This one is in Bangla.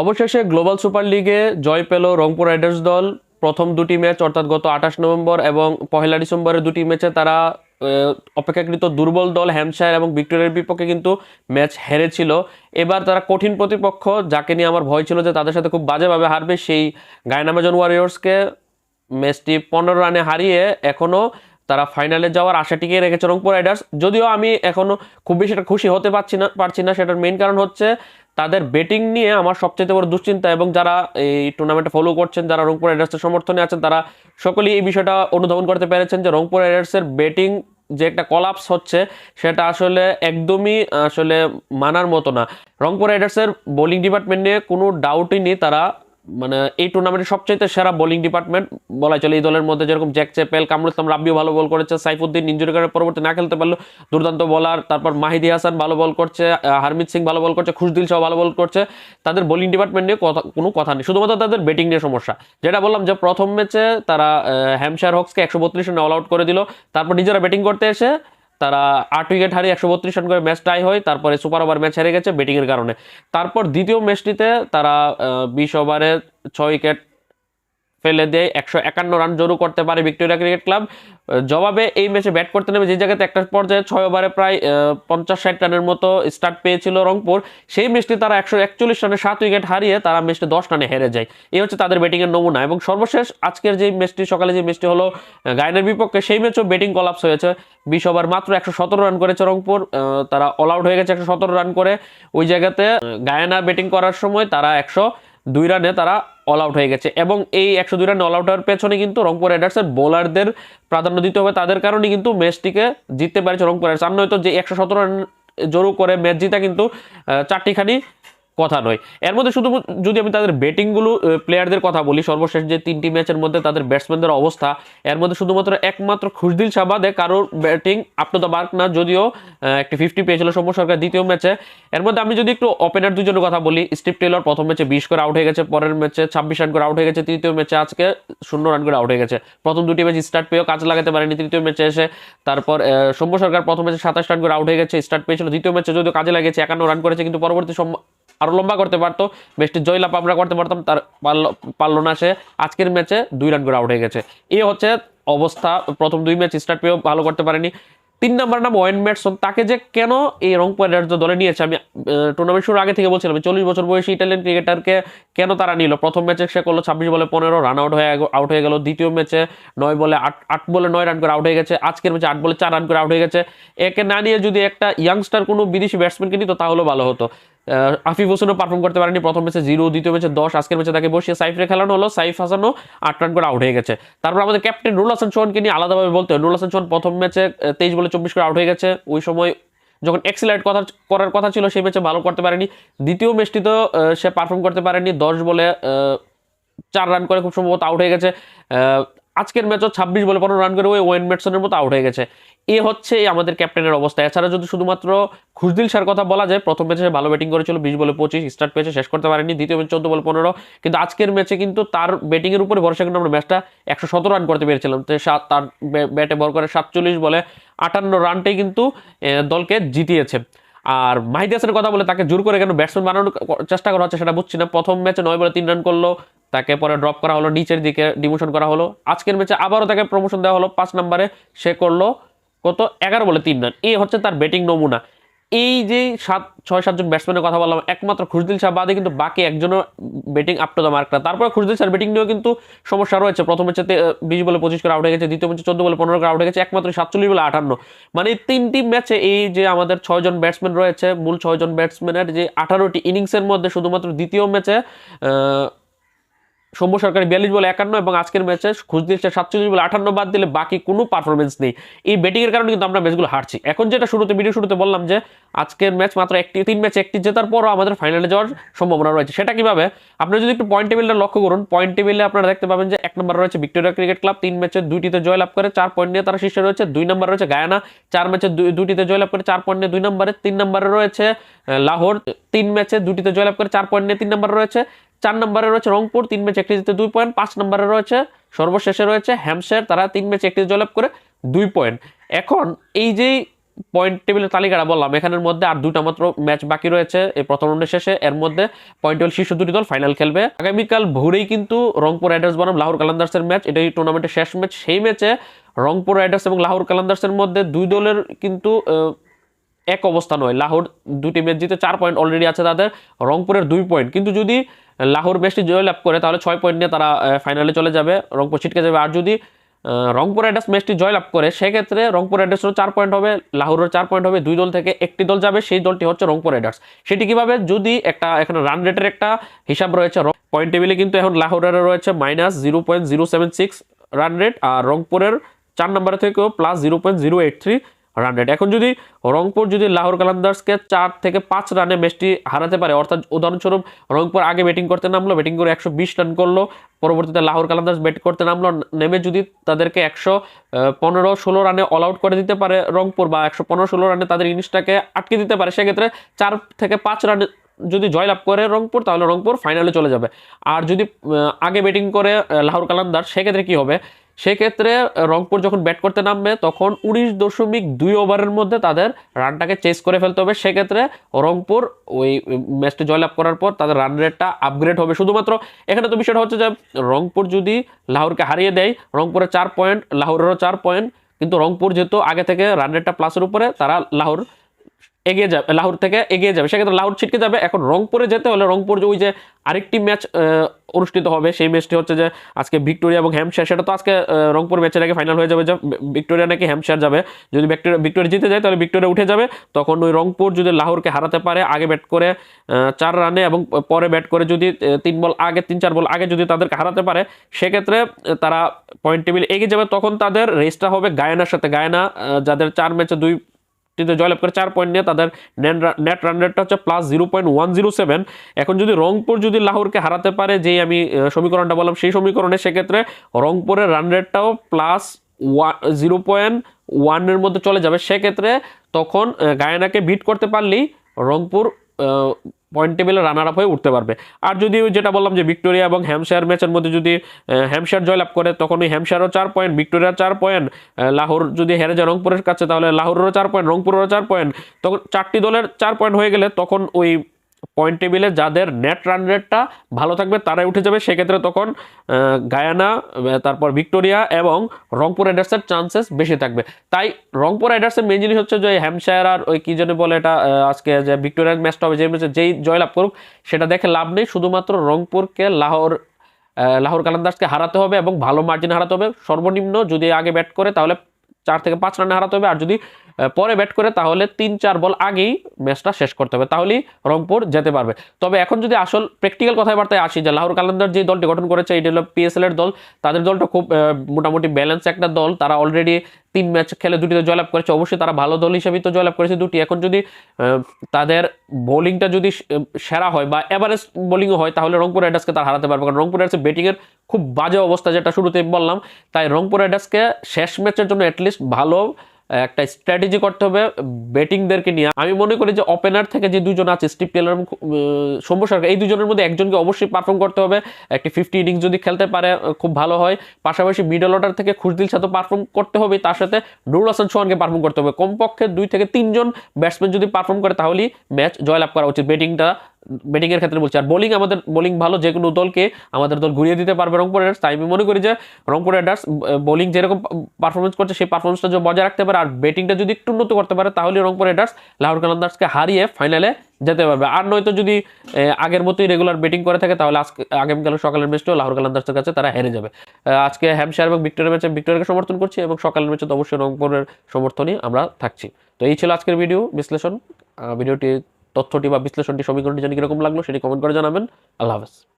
অবশেষে গ্লোবাল সুপার লিগে জয় পেল রংপুর রাইডার্স দল। প্রথম দুটি ম্যাচ অর্থাৎ গত আঠাশ নভেম্বর এবং পহেলা ডিসেম্বরের দুটি ম্যাচে তারা অপেক্ষাকৃত দুর্বল দল হ্যামশায়ার এবং ভিক্টোরিয়ার বিপক্ষে কিন্তু ম্যাচ হেরেছিল। এবার তারা কঠিন প্রতিপক্ষ, যাকে নিয়ে আমার ভয় ছিল যে তাদের সাথে খুব বাজেভাবে হারবে সেই গায়নামাজন ওয়ারিয়র্সকে ম্যাচটি পনেরো রানে হারিয়ে এখনও তারা ফাইনালে যাওয়ার আশা টিকিয়ে রেখেছে রংপুর রাইডার্স। যদিও আমি এখনও খুব বেশি খুশি হতে পারছি না পারছি না, সেটার মেইন কারণ হচ্ছে তাদের ব্যাটিং নিয়ে আমার সবচেয়ে বড় দুশ্চিন্তা এবং যারা এই টুর্নামেন্টে ফলো করছেন, যারা রংপুর রাইডার্সের সমর্থনে আছেন, তারা সকলেই এই বিষয়টা অনুধাবন করতে পেরেছেন যে রংপুর রাইডার্সের ব্যাটিং যে একটা কলাপস হচ্ছে, সেটা আসলে একদমই আসলে মানার মতো না। রংপুর রাইডার্সের বোলিং ডিপার্টমেন্ট নিয়ে কোনো ডাউটই নেই, তারা মানে এই টুর্নামেন্টের সবচেয়ে সেরা বোলিং ডিপার্টমেন্ট বলা চলে এই দলের মধ্যে, যেরকম জ্যাক চেপেল কামরুল ইসলাম রাব্বিও ভালো বল করেছে, সাইফুদ্দিন ইঞ্জুরি পরবর্তী না খেলতে পারল, দুর্দান্ত বলার তারপর মাহিদি হাসান ভালো বল করছে হারমিত সিং ভালো বল করছে, খুশদিল সহ ভালো বল করছে, তাদের বোলিং ডিপার্টমেন্ট নিয়ে কথা, কোনো কথা নেই, শুধুমাত্র তাদের ব্যাটিং নিয়ে সমস্যা। যেটা বললাম যে প্রথম ম্যাচে তারা হ্যামশায়ার হক্সকে একশো বত্রিশ রানে অল আউট করে দিল, তারপর নিজেরা ব্যাটিং করতে এসে তারা আট উইকেট হারিয়ে একশো বত্রিশ রান করে ম্যাচ টাই হয়, তারপরে সুপার ওভার ম্যাচ হেরে গেছে ব্যাটিংয়ের কারণে। তারপর দ্বিতীয় ম্যাচটিতে তারা বিশ ওভারে ছয় উইকেট ফেলে দেয়, একশো একান্ন রান জড়ো করতে পারে ভিক্টোরিয়া ক্রিকেট ক্লাব। জবাবে এই ম্যাচে ব্যাট করতে নেমে যে জায়গাতে একটা পর্যায়ে ছয় ওভারে প্রায় পঞ্চাশ ষাট রানের মতো স্টার্ট পেয়েছিল রংপুর। সেই ম্যাচটি তারা একশো একচল্লিশ রানে সাত উইকেট হারিয়ে তারা ম্যাচটি দশ রানে হেরে যায়। এই হচ্ছে তাদের ব্যাটিংয়ের নমুনা এবং সর্বশেষ আজকের যে ম্যাচটি, সকালে যে ম্যাচটি হলো গায়নের বিপক্ষে সেই ম্যাচও ব্যাটিং কলাপস হয়েছে। বিশ ওভার মাত্র একশো সতেরো রান করেছে রংপুর তারা অল আউট হয়ে গেছে একশো সতেরো রান করে। ওই জায়গাতে গায়না ব্যাটিং করার সময় তারা একশো দুই রানে তারা অল আউট হয়ে গেছে। এবং এই একশো দুই রানে অল আউট হওয়ার পেছনে কিন্তু রংপুর রাইডার্সের বোলারদের প্রাধান্য দিতে হবে। তাদের কারণে কিন্তু ম্যাচটিকে জিততে পারছে রংপুর রাইডার্স। আর নয়তো যে একশো সতেরো রান জোরু করে ম্যাচ জিতা কিন্তু চারটিখানি কথা নয়। এর মধ্যে শুধু যদি আমি তাদের ব্যাটিংগুলো প্লেয়ারদের কথা বলি, সর্বশেষ যে তিনটি ম্যাচের মধ্যে তাদের ব্যাটসম্যানদের অবস্থা, এর মধ্যে শুধুমাত্র একমাত্র খুশদিল সাবাদে কারোর batting up to the mark না, যদিও একটি ফিফটি পেয়েছিল সৌম্য সরকার দ্বিতীয় ম্যাচে। এর মধ্যে আমি যদি একটু ওপেনার দুজনের কথা বলি স্টিভ টেলর প্রথম ম্যাচে বিশ করে আউট হয়ে গেছে, পরের ম্যাচে ছাব্বিশ রান করে আউট হয়ে গেছে, তৃতীয় ম্যাচে আজকে শূন্য রান করে আউট হয়ে গেছে। প্রথম দুটি ম্যাচ স্টার্ট পেয়েও কাজে লাগাতে পারেনি তৃতীয় ম্যাচে এসে। তারপর সৌম্য সরকার প্রথম ম্যাচে সাতাশ রান করে আউট হয়ে গেছে স্টার্ট পেয়েছিল দ্বিতীয় ম্যাচে, যদিও কাজে লাগিয়েছে, একান্ন রান করেছে, কিন্তু পরবর্তী সম- আরও লম্বা করতে পারতো ম্যাচটি জয়লাভ আমরা করতে পারতাম, তার পারল না সে। আজকের ম্যাচে দুই রান করে আউট হয়ে গেছে। এই হচ্ছে অবস্থা, প্রথম দুই ম্যাচ স্টার্ট পেয়েও ভালো করতে পারেনি। তিন নম্বর নাম ওয়েন ম্যাটসন তাকে যে কেন এই রংপুর রাইডার্স দলে নিয়েছে, আমি টুর্নামেন্ট শুরু আগে থেকে বলছিলাম চল্লিশ বছর বয়সী ইটালিয়ান ক্রিকেটারকে কেন তারা নিল? প্রথম ম্যাচে সে করল ছাব্বিশ বলে পনেরো রান আউট হয়ে আউট হয়ে গেল। দ্বিতীয় ম্যাচে নয় বলে আট আট বলে নয় রান করে আউট হয়ে গেছে। আজকের ম্যাচে আট বলে চার রান করে আউট হয়ে গেছে। একে না নিয়ে যদি একটা ইয়াংস্টার কোনো বিদেশি ব্যাটসম্যানকে নিত তাহলেও ভালো হতো। আফিফ হোসেনও পারফর্ম করতে পারেনি। প্রথম ম্যাচে জিরো, দ্বিতীয় ম্যাচে দশ, আজকের ম্যাচে তাকে বসিয়ে সাইফরে খেলানো হলো। সাইফ হাসানও আট রান করে আউট হয়ে গেছে। তারপর আমাদের ক্যাপ্টেন রুল হাসান চৌহানকে নিয়ে আলাদাভাবে বলতে হয়। রুল হাসান চৌহান প্রথম ম্যাচে তেইশ বলে চব্বিশ করে আউট হয়ে গেছে। ওই সময় যখন এক্সিলেন্ট কথা করার কথা ছিল, সেই ম্যাচে ভালো করতে পারেনি। দ্বিতীয় ম্যাচটিতেও সে পারফর্ম করতে পারেনি। দশ বলে চার রান করে খুব সম্ভবত আউট হয়ে গেছে। আজকের ম্যাচও ছাব্বিশ বলে পনেরো রান করে ওই ওয়েন ম্যাটসনের মতো আউট হয়ে গেছে। এ হচ্ছে আমাদের ক্যাপ্টেনের অবস্থা। এছাড়া যদি শুধুমাত্র খুশদিল সার কথা বলা যায়, প্রথম ম্যাচে ভালো ব্যাটিং করেছিল, বিশ বলে পঁচিশ স্টার্ট পেয়েছে, শেষ করতে পারেনি, দ্বিতীয় ম্যাচ চোদ্দ বলে পনেরো। কিন্তু আজকের ম্যাচে কিন্তু তার ব্যাটিংয়ের উপরে ভরসা কিন্তু আমরা ম্যাচটা একশো সতেরো রান করতে পেরেছিলাম। তো সাত তার ব্যাটে বল করে সাতচল্লিশ বলে আটান্ন রানটাই কিন্তু দলকে জিতিয়েছে। আর মাহিদি হাসানের কথা বলে তাকে জোর করে কেন ব্যাটসম্যান বানানোর চেষ্টা করা হচ্ছে সেটা বুঝছি না। প্রথম ম্যাচে নয় বলে তিন রান করল তাকে পরে ড্রপ করা হলো, নিচের দিকে ডিমোশন করা হলো। আজকের ম্যাচে আবারও তাকে প্রমোশন দেওয়া হলো, পাঁচ নম্বরে সে করল কত? এগারো বলে তিন রান। এই হচ্ছে তার ব্যাটিং নমুনা। এই যে সাত, ছয় সাতজন ব্যাটসম্যানের কথা বললাম, একমাত্র খুশদিল শাহ বাদে কিন্তু বাকি একজনও batting up to the mark না। তারপরে খুশদিল শাহ ব্যাটিং নিয়েও কিন্তু সমস্যা রয়েছে। প্রথম ম্যাচে বিশ বলে পঁচিশ করে আউট হয়ে গেছে, দ্বিতীয় ম্যাচে চোদ্দ বলে পনেরো করে আউট হয়ে গেছে, একমাত্র সাতচল্লিশ বলে আটান্ন। মানে তিনটি ম্যাচে এই যে আমাদের ছয়জন ব্যাটসম্যান রয়েছে, মূল ছয়জন ব্যাটসম্যানের যে আঠারোটি ইনিংসের মধ্যে শুধুমাত্র দ্বিতীয় ম্যাচে সৌম্য সরকারি বিয়াল্লিশ বলে একান্ন এবং আজকের ম্যাচে খুঁজদিল সাতচল্লিশ বলে আটান্ন বাদ দিলে বাকি কোনো পারফরমেন্স নেই। এই ব্যাটিংয়ের কারণে কিন্তু আমরা ম্যাচগুলো হারছি। এখন যেটা শুরুতে ভিডিও শুরুতে বললাম যে আজকের ম্যাচ মাত্র একটি, তিন ম্যাচে একটি জেতার পরও আমাদের ফাইনালে যাওয়ার সম্ভাবনা রয়েছে। সেটা কীভাবে? আপনারা যদি একটু পয়েন্ট টেবিলটা লক্ষ্য করুন পয়েন্ট টেবিলে আপনারা দেখতে পাবেন যে এক নম্বর রয়েছে ভিক্টোরিয়া ক্রিকেট ক্লাব তিন ম্যাচে দুইটিতে জয়লাভ করে, চার পয়েন্ট নিয়ে তারা শীর্ষে রয়েছে, দুই নম্বর রয়েছে গায়ানা চার ম্যাচে দুইটিতে জয়লাভ করে, চার পয়েন্ট নিয়ে দুই নম্বরে তিন নম্বরে রয়েছে লাহোর, তিন ম্যাচে দুটিতে জয়লাভ করে, চার পয়েন্ট নিয়ে তিন নম্বরে রয়েছে চার নম্বরে রয়েছে রংপুর, তিন ম্যাচ একটি জিতে দুই পয়েন্ট, পাঁচ নম্বরে রয়েছে সর্বশেষে রয়েছে হ্যামশায়ার, তারা তিন ম্যাচ একটি জয়লাভ করে দুই পয়েন্ট। এখন এই যে পয়েন্ট টেবিলের তালিকাটা বললাম, এখানের মধ্যে আর দুটা মাত্র ম্যাচ বাকি রয়েছে এই প্রথম রাউন্ডের শেষে। এর মধ্যে পয়েন্ট টেবিল শীর্ষ দুটি দল ফাইনাল খেলবে। আগামীকাল ভোরেই কিন্তু রংপুর রাইডার্স বনাম লাহোর কালান্দার্সের ম্যাচ, এটাই টুর্নামেন্টের শেষ ম্যাচ। সেই ম্যাচে রংপুর রাইডার্স এবং লাহোর কালান্দার্সের মধ্যে দুই দলের কিন্তু এক অবস্থা নয় লাহোর দুটি ম্যাচ জিতে চার পয়েন্ট অলরেডি আছে তাদের, রংপুরের দুই পয়েন্ট কিন্তু যদি লাহোর ম্যাচটি জয়লাভ করে, তাহলে ছয় পয়েন্ট নিয়ে তারা ফাইনালে চলে যাবে। রংপুর ছিটকে যাবে। আর যদি রংপুর রাইডার্স ম্যাচটি জয়লাভ করে, সেক্ষেত্রে রংপুর রাইডার্সেরও চার পয়েন্ট হবে লাহোরের চার পয়েন্ট হবে। দুই দল থেকে একটি দল যাবে, সেই দলটি হচ্ছে রংপুর রাইডার্স। সেটি কীভাবে? যদি একটা, এখানে রান রেটের একটা হিসাব রয়েছে পয়েন্ট টেবিলে কিন্তু এখন লাহোরের রয়েছে minus zero point zero seven six run rate আর রংপুরের চার নম্বরে থেকেও plus zero point zero eight three run rate এখন যদি রংপুর যদি লাহোর কালান্দার্সকে চার থেকে পাঁচ রানে ম্যাচটি হারাতে পারে, অর্থাৎ উদাহরণস্বরূপ রংপুর আগে ব্যাটিং করতে নামলো ব্যাটিং করে একশো বিশ রান করল, পরবর্তীতে লাহোর কালান্দার্স ব্যাট করতে নামলো, নেমে যদি তাদেরকে একশো পনেরো, ষোলো রানে অল আউট করে দিতে পারে রংপুর বা একশো পনেরো, ষোলো রানে তাদের ইনিংসটাকে আটকে দিতে পারে, সেক্ষেত্রে চার থেকে পাঁচ রানে যদি জয়লাভ করে রংপুর, তাহলে রংপুর ফাইনালে চলে যাবে। আর যদি আগে ব্যাটিং করে লাহোর কালান্দার সেক্ষেত্রে কী হবে? সেক্ষেত্রে রংপুর যখন ব্যাট করতে নামবে, তখন উনিশ দশমিক দুই ওভারের মধ্যে তাদের রানটাকে চেস করে ফেলতে হবে। সেক্ষেত্রে রংপুর ওই ম্যাচটি জয়লাভ করার পর তাদের রান রেটটা আপগ্রেড হবে। শুধুমাত্র এখানে তো বিষয়টা হচ্ছে যে, রংপুর যদি লাহোরকে হারিয়ে দেয় রংপুরের চার পয়েন্ট লাহোরেরও চার পয়েন্ট কিন্তু রংপুর যেহেতু আগে থেকে রান রেটটা প্লাসের উপরে, তারা লাহোর এগিয়ে যাবে, লাহোর থেকে এগিয়ে যাবে। সেক্ষেত্রে লাহোর ছিটকে যাবে। এখন রংপুরে যেতে হলে রংপুর ওই যে আরেকটি ম্যাচ অনুষ্ঠিত হবে, সেই ম্যাচটি হচ্ছে যে আজকে ভিক্টোরিয়া এবং হ্যামশায়ার সেটা তো আজকে রংপুর ম্যাচের আগে ফাইনাল হয়ে যাবে। যে ভিক্টোরিয়া নাকি হ্যামশায়ার যাবে। যদি ভিক্টোরিয়া ভিক্টোরিয়া জিতে যায়, তাহলে ভিক্টোরিয়া উঠে যাবে। তখন ওই রংপুর যদি লাহোরকে হারাতে পারে, আগে ব্যাট করে চার রানে এবং পরে ব্যাট করে যদি তিন বল আগে, তিন চার বল আগে যদি তাদেরকে হারাতে পারে, সেক্ষেত্রে তারা পয়েন্ট টেবিল এগিয়ে যাবে। তখন তাদের রেসটা হবে গায়নার সাথে। গায়না যাদের চার ম্যাচে দুই টিতে জয়লাভ করে চার পয়েন্ট নিয়ে তাদের নেট রান রেটটা হচ্ছে plus zero point one zero seven এখন যদি রংপুর যদি লাহোরকে হারাতে পারে, যেই আমি সমীকরণটা বললাম, সেই সমীকরণে সেক্ষেত্রে রংপুরের রান রেটটাও প্লাস ওয়ান জিরো পয়েন্ট ওয়ানের মধ্যে চলে যাবে। সেক্ষেত্রে তখন গায়নাকে বিট করতে পারলেই রংপুর পয়েন্ট টেবিলে রানার আপ হয়ে উঠতে পারবে। আর যদি যেটা বললাম যে ভিক্টোরিয়া এবং হ্যামশায়ার ম্যাচের মধ্যে যদি হ্যামশায়ার জয়লাভ করে, তখন ওই হ্যামশায়ারও চার পয়েন্ট ভিক্টোরিয়া চার পয়েন্ট লাহোর যদি হেরে যায় রংপুরের কাছে, তাহলে লাহোরেরও চার পয়েন্ট রংপুরেরও চার পয়েন্ট তখন চারটি দলের চার পয়েন্ট হয়ে গেলে তখন ওই পয়েন্ট টেবিলে যাদের নেট রান রেটটা ভালো থাকবে, তারাই উঠে যাবে। সেক্ষেত্রে তখন গায়ানা তারপর ভিক্টোরিয়া এবং রংপুর রাইডার্সের চান্সেস বেশি থাকবে। তাই রংপুর রাইডার্সের মেন জিনিস হচ্ছে যে হ্যামশায়ার আর ওই কী যেন বলে এটা আজকে যে ভিক্টোরিয়ার ম্যাচটা হবে, যে ম্যাচে যেই জয়লাভ করুক, সেটা দেখে লাভ নেই। শুধুমাত্র রংপুরকে লাহোর লাহোর কালান্দার্সকে হারাতে হবে এবং ভালো মার্জিন হারাতে হবে। সর্বনিম্ন যদি আগে ব্যাট করে, তাহলে চার থেকে পাঁচ রানে হারাতে হবে। আর যদি পরে ব্যাট করে, তাহলে তিন চার বল আগেই ম্যাচটা শেষ করতে হবে। তাহলেই রংপুর যেতে পারবে। তবে এখন যদি আসল প্র্যাকটিক্যাল কথাবার্তায় আসি, যে লাহোর কালান্দার যে দলটি গঠন করেছে, এটি হলো পিএসএল এর দল। তাদের দলটা খুব মোটামুটি ব্যালেন্স একটা দল। তারা অলরেডি তিন ম্যাচ খেলে দুটিতে জয়লাভ করেছে। অবশ্যই তারা ভালো দল হিসেবেই তো জয়লাভ করেছে দুটি। এখন যদি তাদের বোলিংটা যদি সেরা হয় বা এভারেজ বোলিংও হয়, তাহলে রংপুর রাইডার্সকে তারা হারাতে পারবে। কারণ রংপুর রাইডার্সের ব্যাটিংয়ের খুব বাজে অবস্থা যেটা শুরুতে বললাম। তাই রংপুর রাইডার্সকে শেষ ম্যাচের জন্য অ্যাটলিস্ট ভালো একটা স্ট্র্যাটেজি করতে হবে ব্যাটিংদেরকে নিয়ে। আমি মনে করি যে ওপেনার থেকে যে দুজন আছে স্টিভ টেলর এবং সরকার, এই দুজনের মধ্যে একজনকে অবশ্যই পারফর্ম করতে হবে। একটি ফিফটি ইনিংস যদি খেলতে পারে খুব ভালো হয়। পাশাপাশি মিডল অর্ডার থেকে খুশদিল সাথে পারফর্ম করতে হবে, তার সাথে নুরুল হাসান সোহানকে পারফর্ম করতে হবে। কমপক্ষে দুই থেকে তিনজন ব্যাটসম্যান যদি পারফর্ম করে, তাহলেই ম্যাচ জয়লাভ করা উচিত ব্যাটিংটা ব্যাটিং এর ক্ষেত্রে বলছি। আর বোলিং আমাদের বোলিং ভালো, যে কোনো দলকে আমাদের দল ঘুরিয়ে দিতে পারবে রংপুর রাইডার্স তাই আমি মনে করি যে রংপুর রাইডার্স বোলিং যেরকম পারফরমেন্স করছে, সেই পারফরমেন্সটা যদি বজায় রাখতে পারে, আর ব্যাটিংটা যদি একটু উন্নত করতে পারে, তাহলে রংপুর রাইডার্স লাহোর কালান্দার্সকে হারিয়ে ফাইনালে যেতে পারবে। আর নয়তো যদি আগের মতোই রেগুলার ব্যাটিং করে থাকে, তাহলে আজকে আগামীকাল সকালের ম্যাচটাও লাহোর কালান্দার্সের কাছে তারা হেরে যাবে। আজকে হ্যামশায়ার এবং ভিক্টোরিয়া ম্যাচে ভিক্টোরিয়াকে সমর্থন করছি এবং সকালের ম্যাচে তো অবশ্যই রংপুরের সমর্থনই আমরা থাকছি। তো এই ছিল আজকের ভিডিও বিশ্লেষণ। ভিডিওটি তথ্যটি বা বিশ্লেষণটি সমীকরণটি জানি কীরকম লাগল সেটি কমেন্ট করে জানাবেন। আল্লাহ হাফেজ।